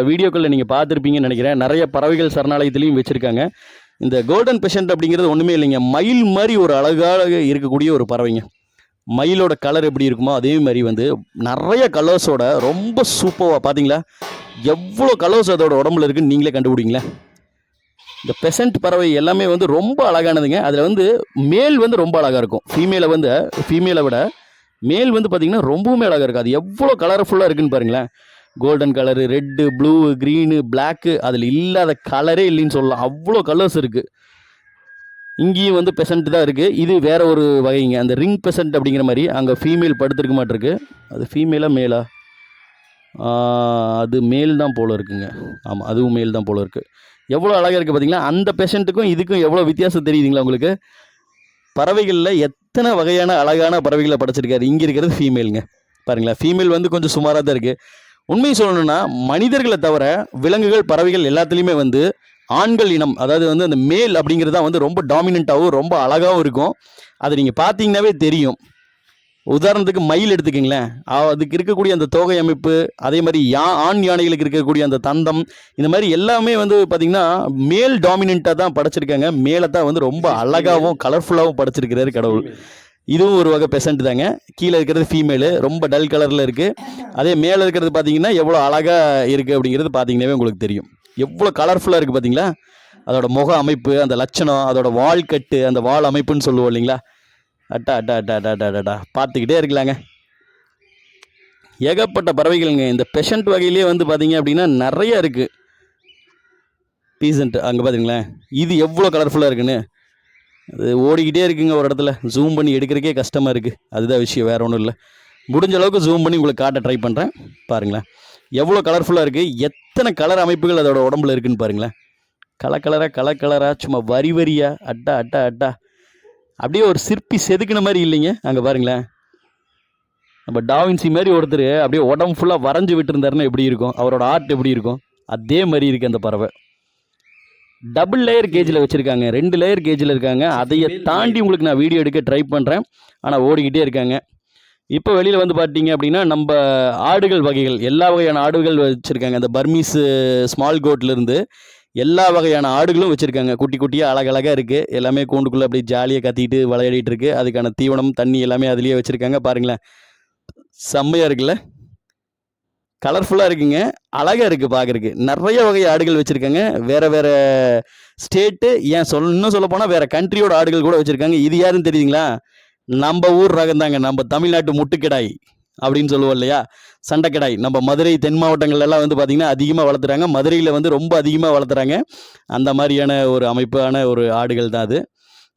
வீடியோக்களில் நீங்கள் பார்த்துருப்பீங்கன்னு நினைக்கிறேன். நிறைய பறவைகள் சரணாலயத்துலேயும் வச்சுருக்காங்க. இந்த கோல்டன் பெஷண்ட் அப்படிங்கிறது ஒன்றுமே இல்லைங்க. மயில் மாதிரி ஒரு அழகாக இருக்கக்கூடிய ஒரு பறவைங்க. மயிலோட கலர் எப்படி இருக்குமோ அதே மாதிரி வந்து நிறைய கலர்ஸோட ரொம்ப சூப்பராக பார்த்தீங்களா எவ்வளோ கலர்ஸ் அதோட உடம்புல இருக்குன்னு நீங்களே கண்டுபிடிங்களேன் இந்த பெசன்ட் பறவை எல்லாமே வந்து ரொம்ப அழகானதுங்க. அதில் வந்து மேல் வந்து ரொம்ப அழகாக இருக்கும். ஃபீமேலை வந்து ஃபீமேலை விட மேல் வந்து பார்த்திங்கன்னா ரொம்பவுமே அழகாக இருக்கும். அது எவ்வளோ கலர்ஃபுல்லாக இருக்குன்னு பாருங்களேன். Golden colour red blue green black அதில் இல்லாத கலரே இல்லைன்னு சொல்லலாம். அவ்வளோ கலர்ஸ் இருக்குது இங்கேயும் வந்து பெசன்ட் தான் இருக்குது இது வேறு ஒரு வகைங்க. அந்த ரிங் பெசன்ட் அப்படிங்கிற மாதிரி அங்கே ஃபீமேல் படுத்துருக்க மாட்டிருக்கு. அது ஃபீமேலாக மேலா அது மேல் தான் போல் இருக்குங்க. ஆமாம் அதுவும் மேல் தான் போல் இருக்குது எவ்வளோ அழகாக இருக்குது பார்த்தீங்களா அந்த பேஷண்ட்டுக்கும் இதுக்கும் எவ்வளோ வித்தியாசம் தெரியுதுங்களா உங்களுக்கு? பறவைகளில் எத்தனை வகையான அழகான பறவைகளை படைச்சிருக்காரு? இங்கே இருக்கிறது ஃபீமேலுங்க பாருங்களேன் ஃபீமேல் வந்து கொஞ்சம் சுமாராக தான் இருக்குது உண்மையை சொல்லணும்னா மனிதர்களை தவிர விலங்குகள் பறவைகள் எல்லாத்துலேயுமே வந்து ஆண்கள் இனம் அதாவது வந்து அந்த மேல் அப்படிங்கிறது தான் வந்து ரொம்ப டாமினண்ட்டாகவும் ரொம்ப அழகாகவும் இருக்கும். அதை நீங்கள் பார்த்தீங்கன்னாவே தெரியும். உதாரணத்துக்கு மயில் எடுத்துக்கங்களேன். அதுக்கு இருக்கக்கூடிய அந்த தோகை அமைப்பு அதே மாதிரி யா ஆண் யானைகளுக்கு இருக்கக்கூடிய அந்த தந்தம் இந்த மாதிரி எல்லாமே வந்து பார்த்திங்கன்னா மேல் டாமினண்ட்டாக தான் படைச்சிருக்காங்க. மேலே தான் வந்து ரொம்ப அழகாகவும் கலர்ஃபுல்லாகவும் படைச்சிருக்கிறாரு கடவுள். இதுவும் ஒரு வகை பெசன்ட் தாங்க. கீழே இருக்கிறது ஃபீமேலு ரொம்ப டல் கலரில் இருக்குது அதே மேலே இருக்கிறது பார்த்தீங்கன்னா எவ்வளோ அழகாக இருக்குது அப்படிங்கிறது பார்த்தீங்கன்னாவே உங்களுக்கு தெரியும். எவ்வளோ கலர்ஃபுல்லாக இருக்குது பார்த்தீங்களா அதோட முக அமைப்பு அந்த லட்சணம் அதோட வால் கட்டு அந்த வால் அமைப்புன்னு சொல்லுவோம் இல்லைங்களா? அட்டா அட்டா அட்டா அட்டா அட்டா அட்டா. பார்த்துக்கிட்டே இருக்கலாங்க. ஏகப்பட்ட பறவைகள்ங்க. இந்த பெஷண்ட் வகையிலே வந்து பார்த்தீங்க அப்படின்னா நிறைய இருக்குது பீசண்ட் அங்கே பார்த்தீங்களேன் இது எவ்வளோ கலர்ஃபுல்லாக இருக்குன்னு. அது ஓடிக்கிட்டே இருக்குங்க ஒரு இடத்துல. ஜூம் பண்ணி எடுக்கிறக்கே கஷ்டமாக இருக்குது அதுதான் விஷயம் வேறு ஒன்றும் இல்லை. முடிஞ்ச அளவுக்கு ஜூம் பண்ணி உங்களுக்கு காட்ட ட்ரை பண்ணுறேன் பாருங்களேன். எவ்வளோ கலர்ஃபுல்லாக இருக்குது எத்தனை கலர் அமைப்புகள் அதோட உடம்புல இருக்குன்னு பாருங்களேன். கலர் கலராக கலர் கலராக சும்மா வரி வரியாக அட்டா அட்டா அட்டா. அப்படியே ஒரு சிற்பி செதுக்கின மாதிரி இல்லைங்க. அங்கே பாருங்களேன். நம்ம டாவின்சி மாதிரி ஒருத்தர் அப்படியே உடம்பு ஃபுல்லாக வரைஞ்சி விட்டுருந்தாருன்னா எப்படி இருக்கும்? அவரோட ஆர்ட் எப்படி இருக்கும்? அதே மாதிரி இருக்குது அந்த பறவை. டபுள் லேயர் கேஜில் வச்சுருக்காங்க. ரெண்டு லேயர் கேஜில் இருக்காங்க. அதையே தாண்டி உங்களுக்கு நான் வீடியோ எடுக்க ட்ரை பண்ணுறேன் ஆனால் ஓடிக்கிட்டே இருக்காங்க. இப்போ வெளியில் வந்து பார்த்தீங்க அப்படின்னா நம்ம ஆடுகள் வகைகள் எல்லா வகையான ஆடுகள் வச்சுருக்காங்க. அந்த பர்மீஸ் ஸ்மால் கோட்லேருந்து எல்லா வகையான ஆடுகளும் வச்சுருக்காங்க. குட்டி குட்டியாக அழகழகாக இருக்குது எல்லாமே கூண்டுக்குள்ளே அப்படியே ஜாலியாக கத்திட்டு விளையாடிட்டு இருக்கு. அதுக்கான தீவனம் தண்ணி எல்லாமே அதுலேயே வச்சுருக்காங்க. பாருங்களேன். செம்மையாக இருக்குல்ல? கலர்ஃபுல்லாக இருக்குங்க. அழகாக இருக்குது பார்க்குறக்கு நிறைய வகை ஆடுகள் வச்சுருக்காங்க. வேறு வேறு ஸ்டேட்டு ஏன் சொல் இன்னும் சொல்லப்போனால் வேறு கண்ட்ரியோட ஆடுகள் கூட வச்சுருக்காங்க. இது யாருன்னு தெரியுங்களா நம்ம ஊர் ரகந்தாங்க நம்ம தமிழ்நாட்டு முட்டுக்கிடாய் அப்படின்னு சொல்லுவோம் இல்லையா? சண்டைக்கிடாய். நம்ம மதுரை தென் மாவட்டங்கள்லாம் வந்து பார்த்திங்கன்னா அதிகமாக வளர்த்துறாங்க. மதுரையில் வந்து ரொம்ப அதிகமாக வளர்த்துறாங்க. அந்த மாதிரியான ஒரு அமைப்பான ஒரு ஆடுகள் தான் அது.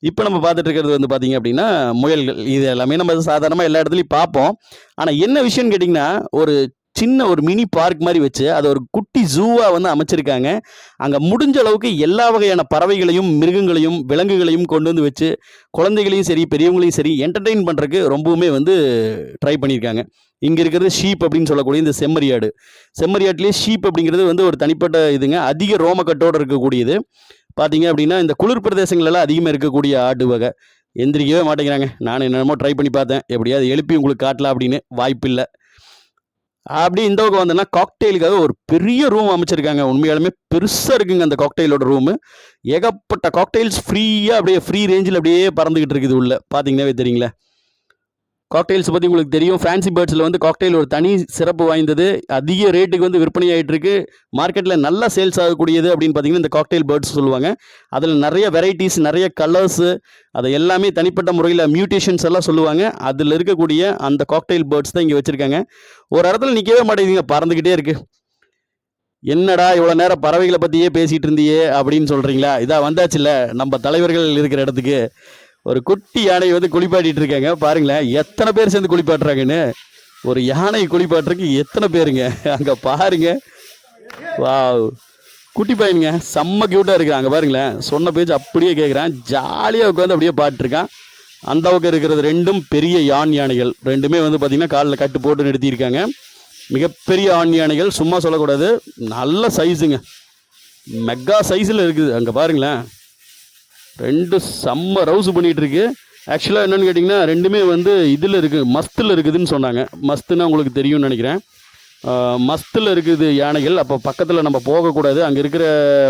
இப்போ நம்ம பார்த்துட்டு இருக்கிறது வந்து பார்த்திங்க அப்படின்னா முயல்கள். இது எல்லாமே நம்ம சாதாரணமாக எல்லா இடத்துலையும் பார்ப்போம் ஆனால் என்ன விஷயம்னு கேட்டிங்கன்னா ஒரு சின்ன ஒரு மினி பார்க் மாதிரி வச்சு அதை ஒரு குட்டி ஜூவாக வந்து அமைச்சிருக்காங்க. அங்கே முடிஞ்ச அளவுக்கு எல்லா வகையான பறவைகளையும் மிருகங்களையும் விலங்குகளையும் கொண்டு வந்து வச்சு குழந்தைகளையும் சரி பெரியவங்களையும் சரி என்டர்டெயின் பண்ணுறதுக்கு ரொம்பவுமே வந்து ட்ரை பண்ணியிருக்காங்க. இங்கே இருக்கிறது ஷீப் அப்படின்னு சொல்லக்கூடிய இந்த செம்மறியாடு செம்மறியாட்டிலே ஷீப் அப்படிங்கிறது வந்து ஒரு தனிப்பட்ட இதுங்க. அதிக ரோமக்கட்டோடு இருக்கக்கூடியது. பார்த்தீங்க அப்படின்னா இந்த குளிர் பிரதேசங்கள்லாம் அதிகமாக இருக்கக்கூடிய ஆடு வகை. எந்திரிக்கவே மாட்டேங்கிறாங்க. நான் என்னென்னமோ ட்ரை பண்ணி பார்த்தேன். எப்படியாவது எழுப்பி உங்களுக்கு காட்டலாம் அப்படின்னு வாய்ப்பு இல்லை அப்படி இந்த பக்கம் வந்தோன்னா காக்டெயிலுக்காக ஒரு பெரிய ரூம் அமைச்சிருக்காங்க. உண்மையாலுமே பெருசாக இருக்குங்க அந்த காக்டெயிலோட ரூமு ஏகப்பட்ட காக்டெயில்ஸ் ஃப்ரீயாக அப்படியே ஃப்ரீ ரேஞ்சில் அப்படியே பறந்துக்கிட்டு இருக்குது உள்ள. பார்த்தீங்கன்னாவே தெரியுங்களே. காக்டெயில்ஸ் பற்றி உங்களுக்கு தெரியும். ஃபேன்சி பேர்ட்ஸில் வந்து காக்டெயில் ஒரு தனி சிறப்பு வாய்ந்தது. அதிக ரேட்டுக்கு வந்து விற்பனை ஆகிட்டுருக்கு மார்க்கெட்டில் நல்லா சேல்ஸ் ஆகக்கூடியது அப்படின்னு பார்த்தீங்கன்னா இந்த காக்டெயில் பேர்ட்ஸ் சொல்லுவாங்க. அதில் நிறைய வெரைட்டிஸ் நிறைய கலர்ஸு அதை எல்லாமே தனிப்பட்ட முறையில் மியூட்டேஷன்ஸ் எல்லாம் சொல்லுவாங்க. அதில் இருக்கக்கூடிய அந்த காக்டெயில் பேர்ட்ஸ் தான் இங்கே வச்சுருக்காங்க. ஒரு இடத்துல நிற்கவே மாட்டேங்குதுங்க. பறந்துக்கிட்டே இருக்குது என்னடா இவ்வளோ நேரம் பறவைகளை பற்றியே பேசிகிட்டு இருந்தியே அப்படின்னு சொல்கிறீங்களா இதா வந்தாச்சுல்ல. நம்ம தலைவர்கள் இருக்கிற இடத்துக்கு. ஒரு குட்டி யானை வந்து குளிப்பாட்டிட்டு இருக்காங்க. பாருங்களேன் எத்தனை பேர் சேர்ந்து குளிப்பாட்டுறாங்கன்னு. ஒரு யானை குளிப்பாட்டுறதுக்கு எத்தனை பேருங்க? அங்கே பாருங்க. வாவ். குட்டி பையனுங்க செம்ம க்யூட்டாக இருக்கு அங்கே பாருங்களேன். சொன்ன பேச்சு அப்படியே கேட்குறான் ஜாலியாக உட்காந்து அப்படியே பாட்டுருக்கான் அந்த பக்கம் இருக்கிறது ரெண்டும் பெரிய யான் யானைகள். ரெண்டுமே வந்து பார்த்திங்கன்னா காலில் கட்டு போட்டு நிறுத்தியிருக்காங்க. மிகப்பெரிய ஆண் யானைகள் சும்மா சொல்லக்கூடாது. நல்ல சைஸுங்க மெக்கா சைஸில் இருக்குது. அங்கே பாருங்களேன். ரெண்டு செம்ம ரவுஸ் பண்ணிகிட்டு இருக்கு ஆக்சுவலாக என்னென்னு கேட்டிங்கன்னா ரெண்டுமே வந்து இதில் இருக்குது மஸ்தில் இருக்குதுன்னு சொன்னாங்க. மஸ்துன்னா உங்களுக்கு தெரியும்னு நினைக்கிறேன். மஸ்தில் இருக்குது யானைகள். அப்போ பக்கத்தில் நம்ம போகக்கூடாது. அங்கே இருக்கிற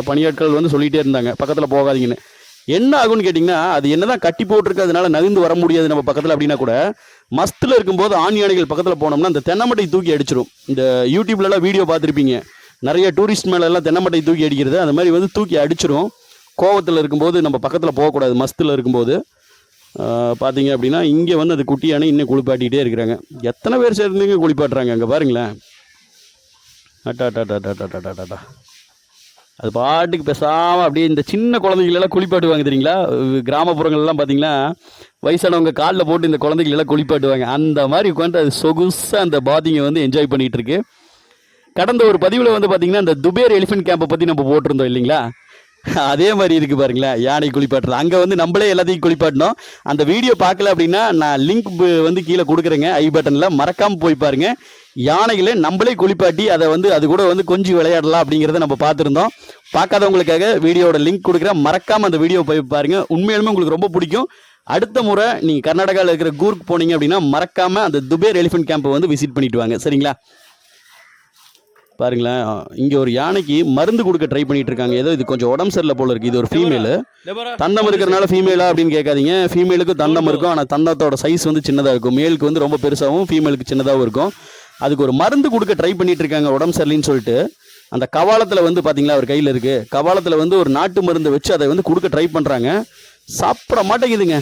பணியாட்கள் வந்து சொல்லிகிட்டே இருந்தாங்க. பக்கத்தில் போகாதீங்கன்னு. என்ன ஆகும்னு கேட்டிங்கன்னா அது என்ன தான் கட்டி போட்டிருக்கு அதனால நகர்ந்து வர முடியாது நம்ம பக்கத்தில் அப்படின்னா கூட மஸ்தில் இருக்கும்போது ஆண் யானைகள் பக்கத்தில் போனோம்னா அந்த தென்னமட்டை தூக்கி அடிச்சிடும் இந்த யூடியூப்லலாம் வீடியோ பார்த்துருப்பீங்க. நிறைய டூரிஸ்ட் மேலெல்லாம் தென்னமட்டை தூக்கி அடிக்கிறது. அந்த மாதிரி வந்து தூக்கி அடிச்சிடும் கோவத்தில் இருக்கும்போது நம்ம பக்கத்தில் போகக்கூடாது மஸ்தில் இருக்கும்போது. பார்த்தீங்க அப்படின்னா இங்கே வந்து அது குட்டியான இன்னும் குளிப்பாட்டிகிட்டே இருக்கிறாங்க. எத்தனை பேர் சேர்ந்துங்க குளிப்பாட்டுறாங்க அங்கே பாருங்களேன். அட்டா அட்டா அட்டா அட்டா அட்டா அட்டா அது பாட்டுக்கு பேசாமல் அப்படியே இந்த சின்ன குழந்தைகளெல்லாம் குளிப்பாட்டுவாங்க தெரியுங்களா? கிராமப்புறங்கள்லாம் பார்த்தீங்கன்னா வயசானவங்க காலில் போட்டு இந்த குழந்தைகளெல்லாம் குளிப்பாட்டுவாங்க. அந்த மாதிரி உட்காந்து அது சொகுசாக அந்த பாதிங்கை வந்து என்ஜாய் பண்ணிகிட்டு இருக்கு. கடந்த ஒரு பதிவில் வந்து பார்த்தீங்கன்னா இந்த துபேர் எலிஃபென்ட் கேம்பை பற்றி நம்ம போட்டிருந்தோம் இல்லைங்களா? அதே மாதிரி இருக்கு பாருங்களேன். யானை குளிப்பாட்டுறது அங்கே வந்து நம்மளே எல்லாத்தையும் குளிப்பாட்டினோம் அந்த வீடியோ பார்க்கல அப்படின்னா நான் லிங்க் வந்து கீழே கொடுக்குறேங்க. ஐ பட்டனில் மறக்காமல் போய் பாருங்கள் யானைகளை நம்மளே குளிப்பாட்டி அதை வந்து அது கூட வந்து கொஞ்சம் விளையாடலாம் அப்படிங்கிறத நம்ம பார்த்துருந்தோம். பார்க்காதவங்களுக்காக வீடியோட லிங்க் கொடுக்குறேன். மறக்காமல் அந்த வீடியோ போய் பாருங்கள் உண்மையிலுமே உங்களுக்கு ரொம்ப பிடிக்கும். அடுத்த முறை நீங்கள் கர்நாடகாவில் இருக்கிற கூர்க் போனீங்க அப்படின்னா மறக்காமல் அந்த துபேர் எலிஃபென்ட் கேம்பை வந்து விசிட் பண்ணிட்டு வாங்க. சரிங்களா? பாருங்களேன் இங்கே ஒரு யானைக்கு மருந்து கொடுக்க ட்ரை பண்ணிட்டு இருக்காங்க. ஏதோ இது கொஞ்சம் உடம்பு சரியில்லை போல இருக்கு. இது ஒரு ஃபீமேலு தந்தம் இருக்கிறனால ஃபீமேலா அப்படின்னு கேட்காதீங்க. ஃபீமேலுக்கு தந்தம் இருக்கும் ஆனால் தந்தத்தோட சைஸ் வந்து சின்னதாக இருக்கும். மேலுக்கு வந்து ரொம்ப பெருசாகவும் ஃபீமேலுக்கு சின்னதாகவும் இருக்கும். அதுக்கு ஒரு மருந்து கொடுக்க ட்ரை பண்ணிட்டு இருக்காங்க உடம்பு சரியில்லைன்னு சொல்லிட்டு. அந்த கவாலத்தில் வந்து பார்த்தீங்களா அவர் கையில் இருக்கு. கவாலத்தில் வந்து ஒரு நாட்டு மருந்து வச்சு அதை வந்து கொடுக்க ட்ரை பண்ணுறாங்க சாப்பிட மாட்டேங்குதுங்க.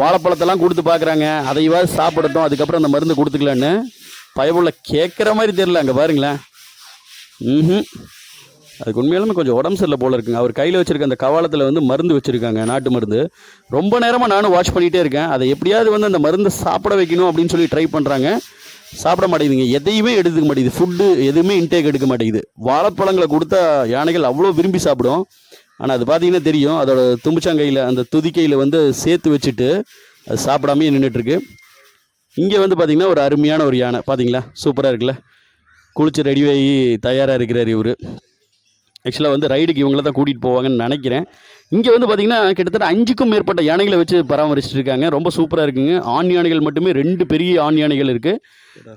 வாழைப்பழத்தெல்லாம் கொடுத்து பார்க்குறாங்க அதையாவது சாப்பிடட்டும் அதுக்கப்புறம் அந்த மருந்து கொடுத்துக்கலான்னு. பயபுள்ள கேட்குற மாதிரி தெரியல அங்கே பாருங்களேன். ம் அதுக்கு உண்மையிலுமே கொஞ்சம் உடம்பு சரியில்லை போல இருக்குங்க. அவர் கையில் வச்சுருக்க அந்த கவாலத்தில் வந்து மருந்து வச்சுருக்காங்க நாட்டு மருந்து. ரொம்ப நேரமாக நானும் வாட்ச் பண்ணிகிட்டே இருக்கேன். அதை எப்படியாவது வந்து அந்த மருந்தை சாப்பிட வைக்கணும் அப்படின்னு சொல்லி ட்ரை பண்ணுறாங்க சாப்பிட மாட்டேங்குதுங்க. எதையுமே எடுத்துக்க மாட்டேங்குது. ஃபுட்டு எதுவுமே இன்டேக் எடுக்க மாட்டேங்குது. வாழைப்பழங்களை கொடுத்தா யானைகள் அவ்வளோ விரும்பி சாப்பிடும். ஆனால் அது பார்த்தீங்கன்னா தெரியும். அதோட தும்பிச்சாங்கையில் அந்த துதிக்கையில் வந்து சேர்த்து வச்சுட்டு அது சாப்பிடாமே நின்றுட்டுருக்கு இங்கே வந்து பார்த்திங்கன்னா ஒரு அருமையான ஒரு யானை. பார்த்தீங்களா சூப்பராக இருக்குல்ல? குளிச்சு ரெடியாகி தயாராக இருக்கிறார் இவர். ஆக்சுவலாக வந்து ரைடுக்கு இவங்கள தான் கூட்டிகிட்டு போவாங்கன்னு நினைக்கிறேன். இங்கே வந்து பார்த்திங்கன்னா கிட்டத்தட்ட அஞ்சுக்கும் மேற்பட்ட யானைகளை வச்சு பராமரிச்சுட்டு இருக்காங்க ரொம்ப சூப்பராக இருக்குங்க. ஆண் யானைகள் மட்டுமே ரெண்டு பெரிய ஆண் யானைகள் இருக்குது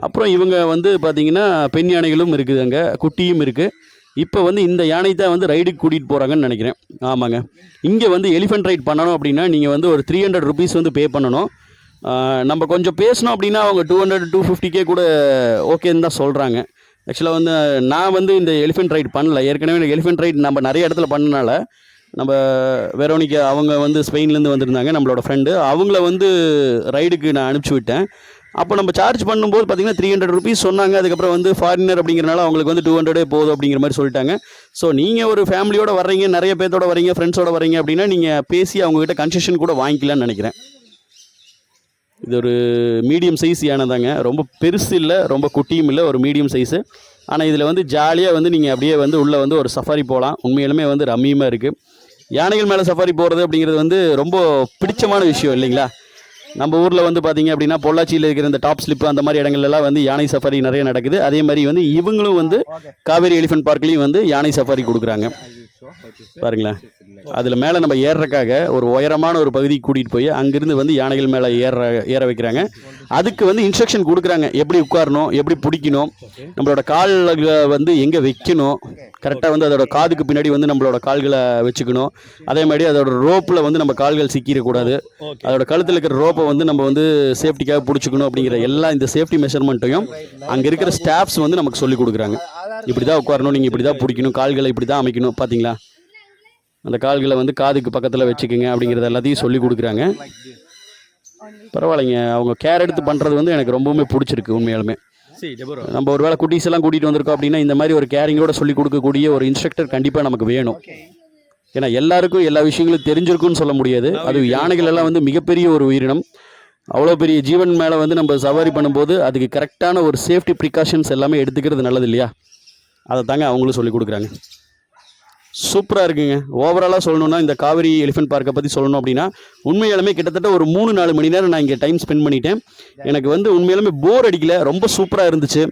அப்புறம் இவங்க வந்து பார்த்திங்கன்னா பெண் யானைகளும் இருக்குது அங்கே. குட்டியும் இருக்குது இப்போ வந்து இந்த யானை தான் வந்து ரைடுக்கு கூட்டிகிட்டு போகிறாங்கன்னு நினைக்கிறேன். ஆமாங்க. இங்கே வந்து எலிஃபென்ட் ரைட் பண்ணணும் அப்படின்னா நீங்கள் வந்து ஒரு த்ரீ ஹண்ட்ரட் ருபீஸ் வந்து பே பண்ணணும். நம்ம கொஞ்சம் பேசணும் அப்படின்னா அவங்க டூ ஹண்ட்ரட் டூ ஃபிஃப்டிக்கே கூட ஓகேன்னு தான் சொல்கிறாங்க ஆக்சுவலாக வந்து நான் வந்து இந்த எலிஃபென்ட் ரைட் பண்ணல. ஏற்கனவே எலிஃபென்ட் ரைட் நம்ம நிறைய இடத்துல பண்ணனால நம்ம வெரோனிக்கா அவங்க வந்து ஸ்பெயின்லேருந்து வந்திருந்தாங்க நம்மளோட ஃப்ரெண்டு அவங்கள வந்து ரைடுக்கு நான் அனுப்பிச்சி விட்டேன். அப்போ நம்ம சார்ஜ் பண்ணும்போது பார்த்தீங்கன்னா த்ரீ ஹண்ட்ரட் ருபீஸ் சொன்னாங்க. அதுக்கப்புறம் வந்து ஃபாரினர் அப்படிங்கிறனால அவங்களுக்கு வந்து டூ ஹண்ட்ரடே போதும் அப்படிங்கிற மாதிரி சொல்லிட்டாங்க. ஸோ நீங்கள் ஒரு ஃபேமிலியோடு வர்றீங்க நிறைய பேர்த்தோட வரீங்க ஃப்ரெண்ட்ஸோட வரீங்க அப்படின்னா நீங்கள் பேசி அவங்ககிட்ட கன்செஷன் கூட வாங்கிக்கலாம்னு நினைக்கிறேன். இது ஒரு மீடியம் சைஸ் யானை தாங்க ரொம்ப பெருசு இல்லை ரொம்ப குட்டியும் இல்லை ஒரு மீடியம் சைஸு ஆனால் இதில் வந்து ஜாலியாக வந்து நீங்கள் அப்படியே வந்து உள்ளே வந்து ஒரு சஃபாரி போகலாம் உண்மையிலுமே வந்து ரம்மியமாக இருக்குது யானைகள் மேலே சஃபாரி போகிறது அப்படிங்கிறது வந்து ரொம்ப பிடிச்சமான விஷயம் இல்லைங்களா? நம்ம ஊரில் வந்து பார்த்தீங்க அப்படின்னா பொள்ளாச்சியில் இருக்கிற இந்த டாப் ஸ்லிப் அந்த மாதிரி இடங்கள்லாம் வந்து யானை சஃபாரி நிறைய நடக்குது. அதே மாதிரி வந்து இவங்களும் வந்து காவேரி எலிஃபென்ட் பார்க்லேயும் வந்து யானை சஃபாரி கொடுக்குறாங்க. பாருங்களேன். அதில் மேலே நம்ம ஏறுறக்காக ஒரு உயரமான ஒரு பகுதிக்கு கூட்டிகிட்டு போய் அங்கிருந்து வந்து யானைகள் மேலே ஏற ஏற வைக்கிறாங்க. அதுக்கு வந்து இன்ஸ்ட்ரக்ஷன் கொடுக்குறாங்க. எப்படி உட்காரணும் எப்படி பிடிக்கணும் நம்மளோட கால்களை வந்து எங்கே வைக்கணும். கரெக்டாக வந்து அதோட காதுக்கு பின்னாடி வந்து நம்மளோட கால்களை வச்சுக்கணும். அதே மாதிரி அதோட ரோப்பில் வந்து நம்ம கால்கள் சிக்கிடக்கூடாது. அதோட கழுத்தில் இருக்கிற ரோப்பை வந்து நம்ம வந்து சேஃப்டிக்காக பிடிச்சிக்கணும் அப்படிங்கிற எல்லா இந்த சேஃப்டி மெஷர்மெண்ட்டையும் அங்கே இருக்கிற ஸ்டாஃப்ஸ் வந்து நமக்கு சொல்லி கொடுக்குறாங்க. இப்படி தான் உட்காரணும் நீங்கள் இப்படி தான் பிடிக்கணும் கால்களை இப்படி தான் அமைக்கணும் பார்த்தீங்களா அந்த கால்களை வந்து காதுக்கு பக்கத்தில் வச்சுக்கோங்க அப்படிங்கிறத எல்லாத்தையும் சொல்லி கொடுக்குறாங்க. பரவாயில்லைங்க. அவங்க கேர் எடுத்து பண்ணுறது வந்து எனக்கு ரொம்பவுமே பிடிச்சிருக்கு உண்மையாலுமே. நம்ம ஒரு வேளை குட்டீஸ் எல்லாம் கூட்டிகிட்டு வந்திருக்கோம் அப்படின்னா இந்த மாதிரி ஒரு கேரிங்கோட சொல்லி கொடுக்கக்கூடிய ஒரு இன்ஸ்ட்ரக்டர் கண்டிப்பாக நமக்கு வேணும். ஏன்னா எல்லாருக்கும் எல்லா விஷயங்களும் தெரிஞ்சிருக்கும்னு சொல்ல முடியாது. அது யானைகள் எல்லாம் வந்து மிகப்பெரிய ஒரு உயிரினம். அவ்வளோ பெரிய ஜீவன் மேலே வந்து நம்ம சவாரி பண்ணும்போது அதுக்கு கரெக்டான ஒரு சேஃப்டி ப்ரிகாஷன்ஸ் எல்லாமே எடுத்துக்கிறது நல்லது இல்லையா? அதை தாங்க அவங்களும் சொல்லி கொடுக்குறாங்க. சூப்பராக இருக்குங்க. ஓவராலாக சொல்லணும்னா இந்த காவிரி எலிஃபென்ட் பார்க்கை பற்றி சொல்லணும் அப்படின்னா உண்மையாலுமே கிட்டத்தட்ட ஒரு மூணு நாலு மணி நேரம் நான் இங்கே டைம் ஸ்பெண்ட் பண்ணிட்டேன். எனக்கு வந்து உண்மையாலுமே போர் அடிக்கல. ரொம்ப சூப்பராக இருந்துச்சு.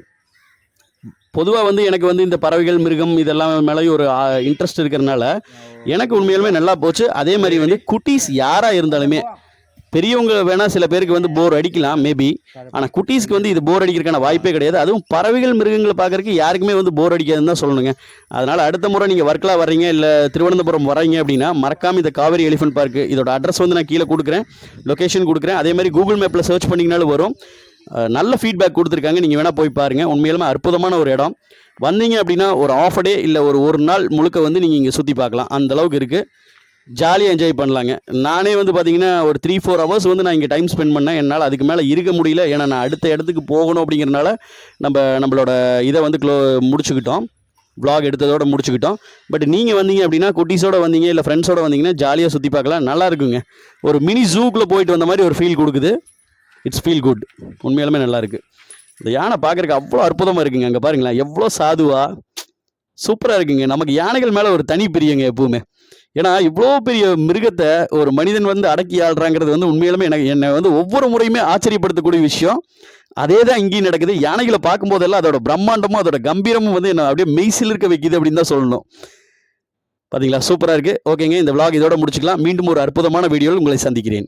பொதுவாக வந்து எனக்கு வந்து இந்த பறவைகள் மிருகம் இதெல்லாம் மேலேயும் ஒரு இன்ட்ரெஸ்ட் இருக்கிறனால எனக்கு உண்மையாலுமே நல்லா போச்சு. அதே மாதிரி வந்து குட்டீஸ் யாராக இருந்தாலுமே பெரியவங்க வேணால் சில பேருக்கு வந்து போர் அடிக்கலாம் மேபி ஆனால் குட்டீஸ்க்கு வந்து இது போர் அடிக்கிறதுக்கான வாய்ப்பே கிடையாது. அதுவும் பறவைகள் மிருகங்களை பார்க்கறதுக்கு யாருக்குமே வந்து போர் அடிக்காதுன்னு தான் சொல்லணுங்க. அதனால் அடுத்த முறை நீங்கள் வர்க்கலா வர்றீங்க இல்லை திருவனந்தபுரம் வர்றீங்க அப்படின்னா மறக்காம இந்த காவேரி எலிஃபென்ட் பார்க் இதோட அட்ரஸ் வந்து நான் கீழே கொடுக்குறேன். லொகேஷன் கொடுக்குறேன். அதே மாதிரி கூகுள் மேப்பில் சர்ச் பண்ணிங்கனாலும் வரும். நல்ல ஃபீட்பேக் கொடுத்துருக்காங்க. நீங்கள் வேணால் போய் பாருங்கள் உண்மையிலுமே அற்புதமான ஒரு இடம். வந்தீங்க அப்படின்னா ஒரு ஆஃப் டே இல்லை ஒரு ஒரு நாள் முழுக்க வந்து நீங்கள் இங்கே சுற்றி பார்க்கலாம். அந்த அளவுக்கு இருக்குது ஜாலியாக என்ஜாய் பண்ணலாங்க. நானே வந்து பார்த்தீங்கன்னா ஒரு த்ரீ ஃபோர் ஹவர்ஸ் வந்து நான் இங்கே டைம் ஸ்பெண்ட் பண்ணேன். என்னால் அதுக்கு மேலே இருக்க முடியல. ஏன்னா நான் அடுத்த இடத்துக்கு போகணும் அப்படிங்கிறனால நம்ம நம்மளோட இதை வந்து க்ளோ முடிச்சுக்கிட்டோம். ப்ளாக் எடுத்ததோட முடிச்சுக்கிட்டோம். பட் நீங்கள் வந்தீங்க அப்படின்னா குட்டீஸோட வந்தீங்க இல்லை ஃப்ரெண்ட்ஸோட வந்தீங்கன்னா ஜாலியாக சுற்றி பார்க்கலாம். நல்லா இருக்குங்க. ஒரு மினி ஜூக்குள்ளே போயிட்டு வந்த மாதிரி ஒரு ஃபீல் கொடுக்குது. இட்ஸ் ஃபீல் குட் உண்மையாலுமே நல்லாயிருக்கு இந்த யானை பார்க்கறதுக்கு அவ்வளோ அற்புதமாக இருக்குங்க. அங்கே பாருங்களேன். எவ்வளோ சாதுவா. சூப்பராக இருக்குங்க. நமக்கு யானைகள் மேலே ஒரு தனி பிரியங்க எப்பவுமே. ஏன்னா இவ்வளோ பெரிய மிருகத்தை ஒரு மனிதன் வந்து அடக்கி ஆள்றாங்கிறது வந்து உண்மையிலுமே எனக்கு என்னை வந்து ஒவ்வொரு முறையுமே ஆச்சரியப்படுத்தக்கூடிய விஷயம். அதே தான் இங்கேயும் நடக்குது. யானைகளை பார்க்கும்போதெல்லாம் அதோட பிரம்மாண்டமும் அதோட கம்பீரமும் வந்து என்ன அப்படியே மெய்சில் இருக்க வைக்குது அப்படின்னு தான் சொல்லணும். பார்த்தீங்களா சூப்பராக இருக்குது ஓகேங்க. இந்த விளாக் இதோட முடிச்சுக்கலாம். மீண்டும் ஒரு அற்புதமான வீடியோவில் உங்களை சந்திக்கிறேன்.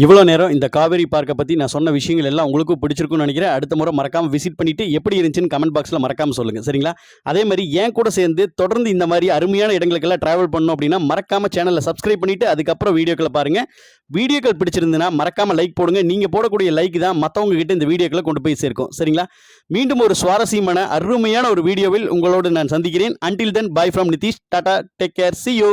இவ்வளோ நேரம் இந்த காவேரி பார்க்கை பற்றி நான் சொன்ன விஷயங்கள் எல்லாம் உங்களுக்கும் பிடிச்சிருக்கும்னு நினைக்கிறேன். அடுத்த முறை மறக்காமல் விசிட் பண்ணிவிட்டு எப்படி இருந்துச்சுன்னு கமெண்ட் பாக்ஸில் மறக்காமல் சொல்லுங்கள் சரிங்களா? அதே மாதிரி என் கூட சேர்ந்து தொடர்ந்து இந்த மாதிரி அருமையான இடங்களுக்கெல்லாம் ட்ராவல் பண்ணோம் அப்படின்னா மறக்காமல் சேனலை சப்ஸ்கிரைப் பண்ணிவிட்டு அதுக்கப்புறம் வீடியோக்களை பாருங்கள் வீடியோக்கள் பிடிச்சிருந்துன்னா மறக்காமல் லைக் போடுங்க. நீங்கள் போடக்கூடிய லைக் தான் மற்றவங்க கிட்ட இந்த வீடியோக்களை கொண்டு போய் சேர்க்கும். சரிங்களா? மீண்டும் ஒரு சுவாரஸ்யமான அருமையான ஒரு வீடியோவில் உங்களோடு நான் சந்திக்கிறேன். Until then bye from Nithish. Tata. Take care see you